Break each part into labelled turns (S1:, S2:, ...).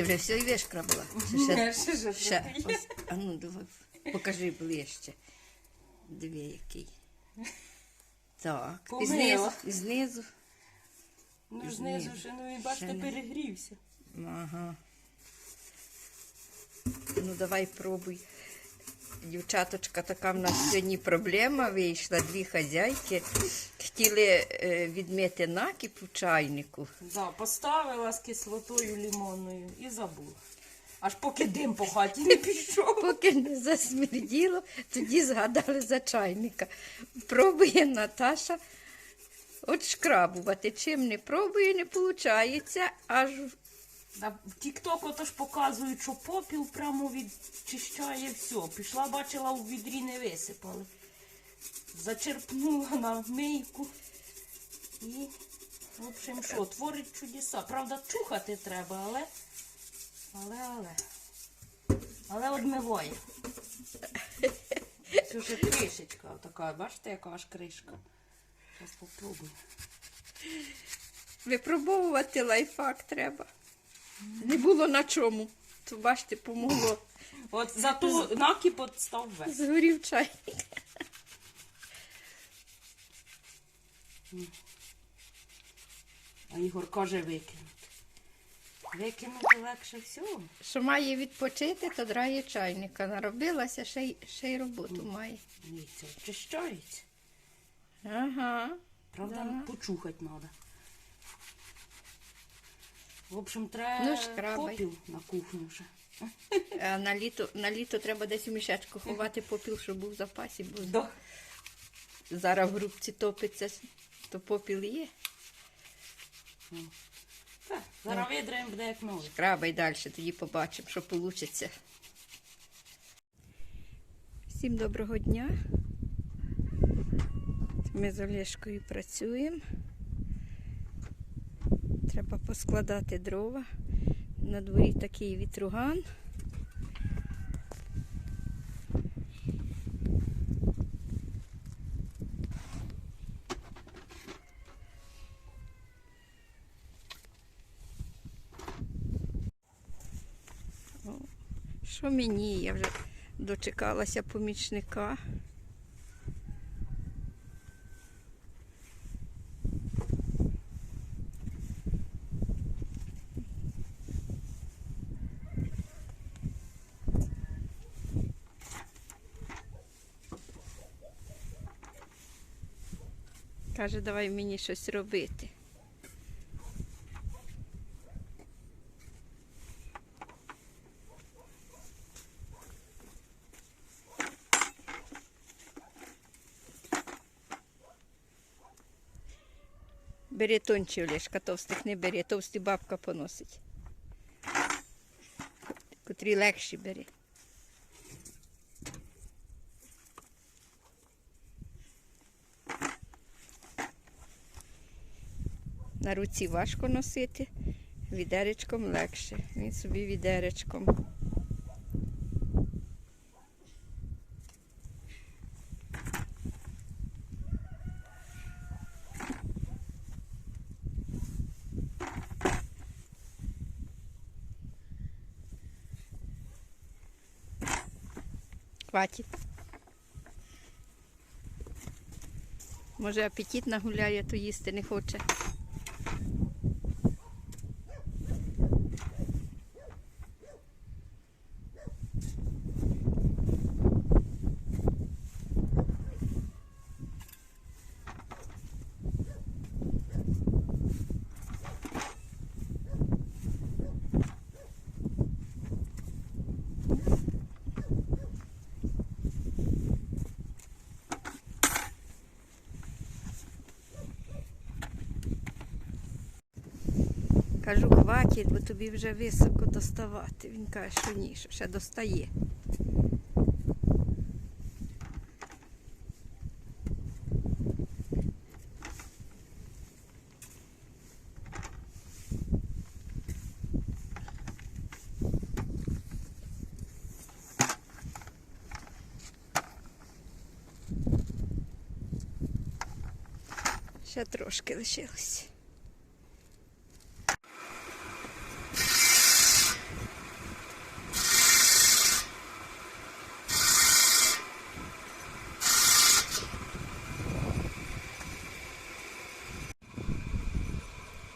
S1: Ти вже все і
S2: вишкрабила. Ще,
S1: ще
S2: ще,
S1: ось, а ну, давай, покажи ближче. Дві який. Так, і знизу, і знизу.
S2: Ну, знизу ще, ну і бачите,
S1: не.
S2: перегрівся.
S1: Ага. Ну, давай пробуй. Дівчаточка, така в нас сьогодні проблема вийшла. Дві хазяйки хотіли е, відмити накіп у чайнику.
S2: Да, поставила з кислотою лимонною і забула. Аж поки дим по хаті не пішов.
S1: Поки не засмерділо, тоді згадали за чайника. Пробує Наташа от шкрабувати. Чим не пробує, не виходить. Аж
S2: в Тік-Ток отож показують, що попіл прямо відчищає все. Пішла, бачила, у відрі не висипали. Зачерпнула на мийку і, в общем, що, творить чудеса. Правда, чухати треба, але. Але, але. Але одмиває. Це вже кришечка така, бачите, яка аж кришка. Зараз попробую.
S1: випробовувати лайфхак треба. Не було на чому. То бачите, помогло.
S2: От зато накіп от став весь.
S1: Згорів чайник.
S2: А Ігор каже викинути. Викинути легше всього.
S1: Що має відпочити, то драє чайника. Наробилася, ще й, ще й роботу має.
S2: Ні, це очищається.
S1: Ага.
S2: Правда,
S1: Да.
S2: почухати треба. В общем, треба
S1: Ну,
S2: попіл на кухню вже.
S1: А на літо, на літо треба десь у мішечку ховати попіл, щоб був в запасі, бо
S2: Да.
S1: зараз в грубці топиться, то попіл є.
S2: Так, зараз видраємо буде як новий.
S1: Крабай далі, тоді побачимо, що вийде. Всім доброго дня. Ми з Олешкою працюємо. Треба поскладати дрова. На дворі такий вітруган. Що мені? Я вже дочекалася помічника. Каже, давай мені щось робити. Бери тончі, Олешка, товстих не бери, товсті бабка поносить. Котрі легші бери. На руці важко носити, відеречком легше. Він собі відеречком. Хватить. Може апетит нагуляє, то їсти не хоче. Кажу, хватить, бо тобі вже високо доставати. Він каже, що ні, що ще достає. Ще трошки лишилось.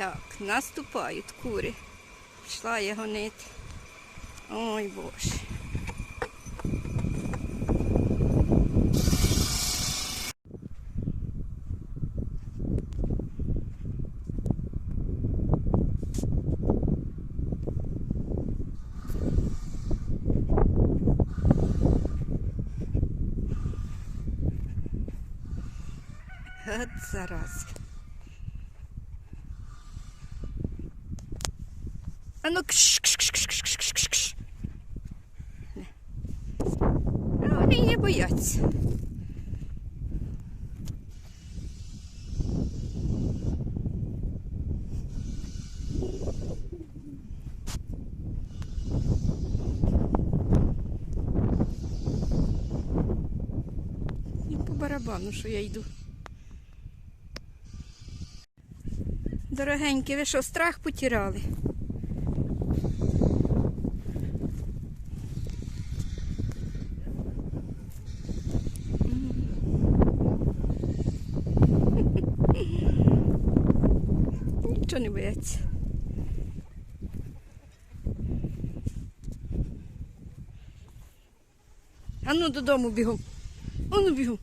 S1: Так, наступають кури. Пішла я гонити. Ой Боже. От зараз. А ну кш кш кш кш кш кш кш кш Не. Вони не бояться. По барабану, що я йду. Дорогенькі, ви що, страх потірали? Нічого не бояться. А ну додому бігом. А ну бігом.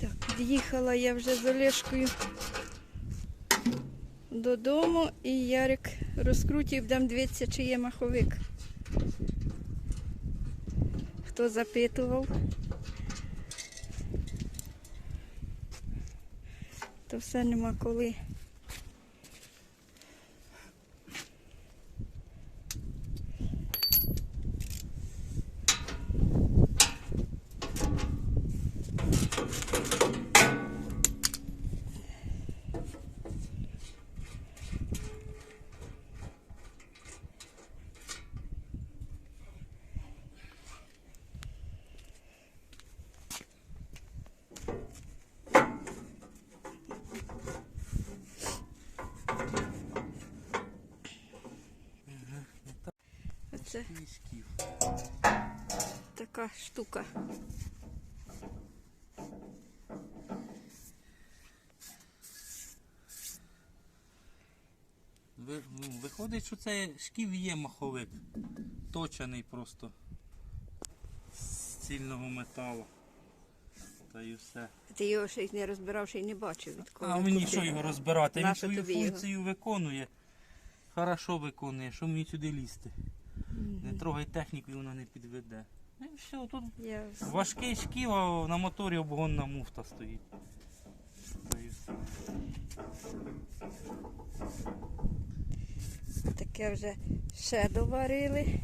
S1: Так, під'їхала я вже з Олешкою додому і Ярик розкрутив, дам дивитися, чи є маховик. Хто запитував? То все нема коли.
S3: Мішків.
S1: така штука.
S3: Виходить, що це шків є маховик. Точений просто. З цільного металу. Та й все.
S1: Ти його ще й не розбирав, ще й не бачив від кого.
S3: А мені що його розбирати? Він свою
S1: тобі його?
S3: функцію виконує. Хорошо виконує, що мені сюди лізти? Не трогай техніку і вона не підведе. Ну і все, тут
S1: Я...
S3: важкий шків, а на моторі обгонна муфта стоїть.
S1: Таке вже ще доварили.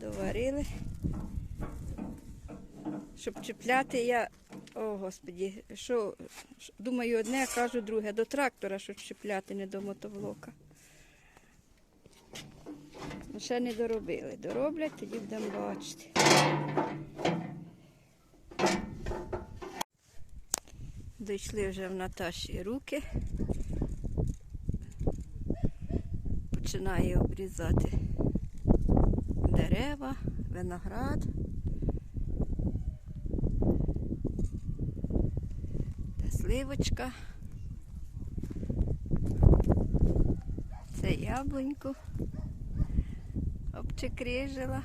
S1: Доварили. Щоб чіпляти, я, о господі, що, думаю одне, а кажу друге, до трактора, щоб чіпляти, не до мотовлока. Ще не доробили. Дороблять, тоді будемо бачити. Дійшли вже в Наташі руки. Починає обрізати дерева, виноград. Та сливочка. Це яблуньку. Обчекрижила.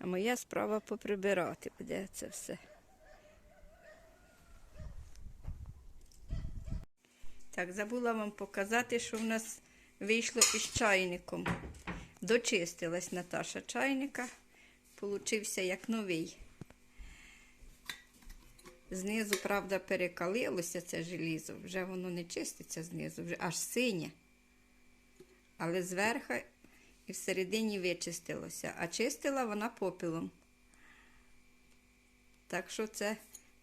S1: А моя справа поприбирати буде це все. Так, забула вам показати, що в нас вийшло із чайником. Дочистилась Наташа чайника. Получився як новий. Знизу, правда, перекалилося це желізо. Вже воно не чиститься знизу, вже аж синє. Але зверху і всередині вичистилося. А чистила вона попілом. Так що це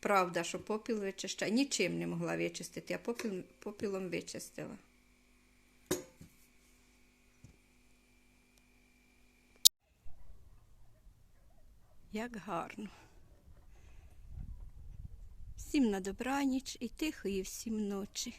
S1: Правда, що попіл вичищає. Нічим не могла вичистити, я попіл, попілом вичистила. Як гарно. Всім на добраніч і тихої всім ночі.